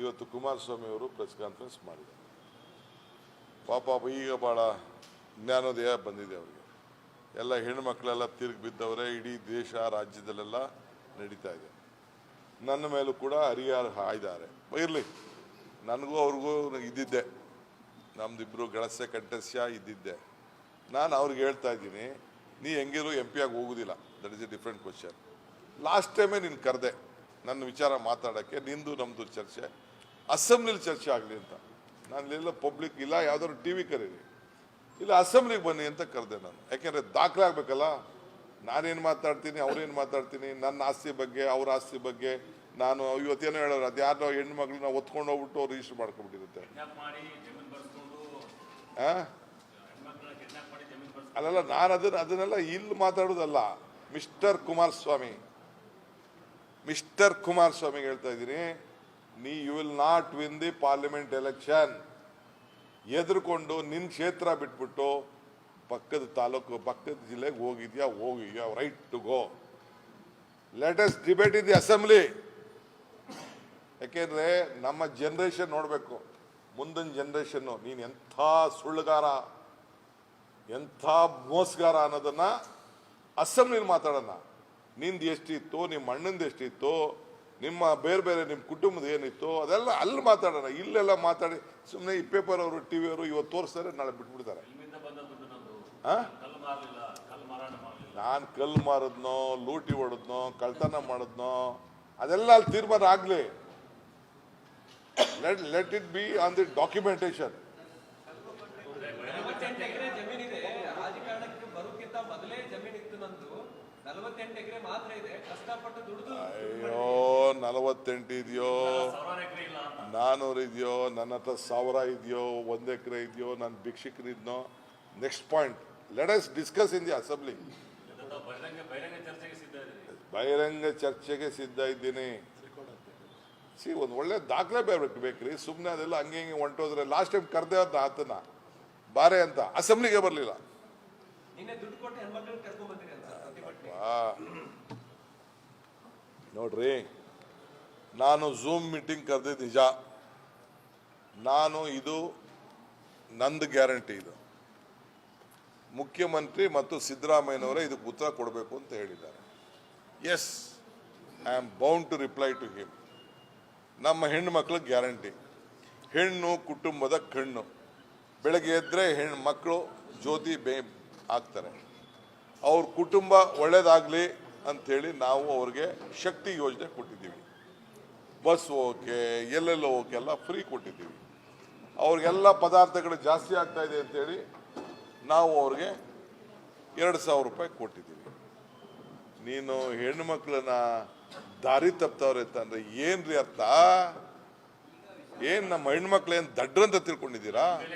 ಇವತ್ತು ಕುಮಾರಸ್ವಾಮಿ ಅವರು press conference ಮಾಡಿದ್ದಾರೆ. ಪಾಪ ಈಗ ಭಾಳ ಜ್ಞಾನೋದಯ ಬಂದಿದೆ ಅವರಿಗೆ. ಎಲ್ಲ ಹೆಣ್ಮಕ್ಳೆಲ್ಲ ತಿರುಗಿ ಬಿದ್ದವರೇ, ಇಡೀ ದೇಶ, ರಾಜ್ಯದಲ್ಲೆಲ್ಲ ನಡೀತಾ ಇದೆ. ನನ್ನ ಮೇಲೂ ಕೂಡ ಹರಿಹಾರ ಆಯ್ದಾರೆ ಇರಲಿ, ನನಗೂ ಅವ್ರಿಗೂ ಇದ್ದಿದ್ದೆ. ನಮ್ದಿಬ್ರು ಗಳಸ್ಯ ಕಂಠಸ್ಯ ಇದ್ದಿದ್ದೆ. ನಾನು ಅವ್ರಿಗೆ ಹೇಳ್ತಾ ಇದ್ದೀನಿ, ನೀ ಹೆಂಗಿರು ಎಂ ಪಿ ಆಗಿ ಹೋಗೋದಿಲ್ಲ. That is a different question last ಟೈಮೇ ನೀನು ಕರೆದೆ. ನನ್ನ ವಿಚಾರ ಮಾತಾಡೋಕ್ಕೆ ನಿಂದು ನಮ್ಮದು ಚರ್ಚೆ ಅಸೆಂಬ್ಲಿಲಿ ಚರ್ಚೆ ಆಗಲಿ ಅಂತ. ನಾನು ಎಲ್ಲ ಪಬ್ಲಿಕ್ ಇಲ್ಲ ಯಾವ್ದಾದ್ರು ಟಿ ವಿ ಕರೀರಿ. ಇಲ್ಲ ಅಸೆಂಬ್ಲಿಗೆ ಬನ್ನಿ ಅಂತ ಕರೆದೆ ನಾನು. ಯಾಕೆಂದರೆ ದಾಖಲೆ ಆಗಬೇಕಲ್ಲ? ನಾನೇನು ಮಾತಾಡ್ತೀನಿ ಅವ್ರೇನು ಮಾತಾಡ್ತೀನಿ ನನ್ನ ಆಸ್ತಿ ಬಗ್ಗೆ ಅವ್ರ ಆಸ್ತಿ ಬಗ್ಗೆ. ನಾನು ಇವತ್ತೇನೋ ಹೇಳೋರು ಅದು ಯಾರೋ ಹೆಣ್ಣು ಮಗಳನ್ನ ಒತ್ಕೊಂಡು ಹೋಗ್ಬಿಟ್ಟು ರಿಜಿಸ್ಟರ್ ಮಾಡ್ಕೊಂಡ್ಬಿಟ್ಟಿರುತ್ತೆ ಅಲ್ಲಲ್ಲ ನಾನು ಅದನ್ನ ಅದನ್ನೆಲ್ಲ ಇಲ್ಲಿ ಮಾತಾಡೋದಲ್ಲ. ಮಿಸ್ಟರ್ ಕುಮಾರಸ್ವಾಮಿ. ಮಿಸ್ಟರ್ ಕುಮಾರಸ್ವಾಮಿಗೆ ಹೇಳ್ತಾ ಇದ್ದೀನಿ, ನೀ you will not win the parliament election ಎದುರುಕೊಂಡು ನಿನ್ನ ಕ್ಷೇತ್ರ ಬಿಟ್ಬಿಟ್ಟು ಪಕ್ಕದ ತಾಲೂಕು, ಪಕ್ಕದ ಜಿಲ್ಲೆಗೆ ಹೋಗಿದ್ಯಾ? ಹೋಗಿದ್ಯಾ? Right to go latest debate in the assembly ಯಾಕೆಂದ್ರೆ ನಮ್ಮ ಜನ್ರೇಷನ್ ನೋಡಬೇಕು, ಮುಂದಿನ ಜನ್ರೇಷನ್ನು ನೀನು ಎಂಥ ಸುಳ್ಳುಗಾರ, ಎಂಥ ಮೋಸಗಾರ ಅನ್ನೋದನ್ನ ಅಸೆಂಬ್ಲಿಲಿ ಮಾತಾಡೋಣ. ನಿಂದು ಎಷ್ಟಿತ್ತು ನಿಮ್ಮ ಅಣ್ಣಂದು ಎಷ್ಟಿತ್ತು ನಿಮ್ಮ ಬೇರೆ ಬೇರೆ ನಿಮ್ಮ ಕುಟುಂಬದ ಏನಿತ್ತು ಅದೆಲ್ಲ ಅಲ್ಲಿ ಮಾತಾಡೋಣ ಇಲ್ಲೆಲ್ಲ ಮಾತಾಡಿ ಸುಮ್ಮನೆ ಈ ಪೇಪರ್ ಅವರು ಟಿ ವಿ ಅವರು ಇವತ್ತು ತೋರಿಸ್ತಾರೆ ನಾಳೆ ಬಿಟ್ಬಿಡ್ತಾರೆ. ನಾನು ಕಲ್ಲು ಮಾರದ್ನೋ ಲೂಟಿ ಹೊಡೆದ್ನೋ ಕಳ್ತನ ಮಾಡಿದ್ನೋ ಅದೆಲ್ಲ ಅಲ್ಲಿ ತೀರ್ಮಾನ ಆಗಲಿ. Let let it be on the documentation ನಲವತ್ತೆಂಟು ಎಕರೆ ಜಮೀನಿದೆ. ರಾಜಕಾರಣಕ್ಕೆ ಬರೋಕ್ಕಿಂತ ಮೊದಲೇ ಜಮೀನಿತ್ತು ನಂದು. ನಲವತ್ತೆಂಟು ಎಕರೆ ಮಾತ್ರ ಇದೆ. ಕಷ್ಟಪಟ್ಟು ದುಡಿದು ಅಯ್ಯೋ ನಲವತ್ತೆಂಟು ಇದೆಯೋ? ನಾನೂರು ಇದೆಯೋ? ನನ್ನ ಹತ್ರ ಸಾವಿರ ಇದೆಯೋ? ಒಂದು ಎಕರೆ ಇದೆಯೋ? ನಾನು ಭಿಕ್ಷಕನಿದ್ನೋ next point let us discuss in the assembly ಬಹಿರಂಗ ಚರ್ಚೆಗೆ ಸಿದ್ಧ ಇದ್ದೀನಿ. ಸಿ ಒಂದು ಒಳ್ಳೆ ದಾಖಲೆ ಬೇಕು ಬೇಕ್ರಿ. ಸುಮ್ಮನೆ ಅದೆಲ್ಲ ಹಂಗೆ ಹಿಂಗೆ ಹೊಂಟೋದ್ರೆ ಲಾಸ್ಟ್ ಟೈಮ್ ಕರೆದೇ ಅಂತ ಆತನ. ಬಾರೆ ಅಂತ. ಅಸೆಂಬ್ಲಿಗೆ ಬರಲಿಲ್ಲ. ನೋಡ್ರಿ, ನಾನು ಝೂಮ್ ಮೀಟಿಂಗ್ ಕರೆದಿದ್ದು ನಿಜ. ನಾನು ಇದು ನಂದು ಗ್ಯಾರಂಟಿ ಇದು. ಮುಖ್ಯಮಂತ್ರಿ ಮತ್ತು ಸಿದ್ದರಾಮಯ್ಯನವರೇ ಇದಕ್ಕೆ ಉತ್ತರ ಕೊಡಬೇಕು ಅಂತ ಹೇಳಿದ್ದಾರೆ. Yes I am bound to reply to him ನಮ್ಮ ಹೆಣ್ಣು ಮಕ್ಳಿಗೆ ಗ್ಯಾರಂಟಿ. ಹೆಣ್ಣು ಕುಟುಂಬದ ಕಣ್ಣು. ಬೆಳಗ್ಗೆ ಎದ್ದರೆ ಹೆಣ್ಣು ಮಕ್ಕಳು ಜ್ಯೋತಿ ಬೇ ಆಗ್ತಾರೆ. ಅವ್ರ ಕುಟುಂಬ ಒಳ್ಳೇದಾಗಲಿ ಅಂಥೇಳಿ ನಾವು ಅವ್ರಿಗೆ ಶಕ್ತಿ ಯೋಜನೆ ಕೊಟ್ಟಿದ್ದೀವಿ. ಬಸ್ ಹೋಗೋಕ್ಕೆ ಎಲ್ಲೆಲ್ಲ ಓಕೆ, ಎಲ್ಲ ಫ್ರೀ ಕೊಟ್ಟಿದ್ದೀವಿ. ಅವ್ರಿಗೆಲ್ಲ ಪದಾರ್ಥಗಳು ಜಾಸ್ತಿ ಆಗ್ತಾ ಇದೆ ಅಂತೇಳಿ ನಾವು ಅವ್ರಿಗೆ ಎರಡು ಸಾವಿರ ರೂಪಾಯಿ ಕೊಟ್ಟಿದ್ದೀವಿ. ನೀನು ಹೆಣ್ಣು ಮಕ್ಕಳನ್ನ ದಾರಿ ತಪ್ತವ್ರೆ ಅಂತಂದ್ರೆ ಏನ್ರಿ ಅರ್ಥ? ಏನ್ ನಮ್ಮ ಹೆಣ್ಮಕ್ಳು ಏನ್ ದಡ್ರಂತ ತಿಳ್ಕೊಂಡಿದ್ದೀರಾ?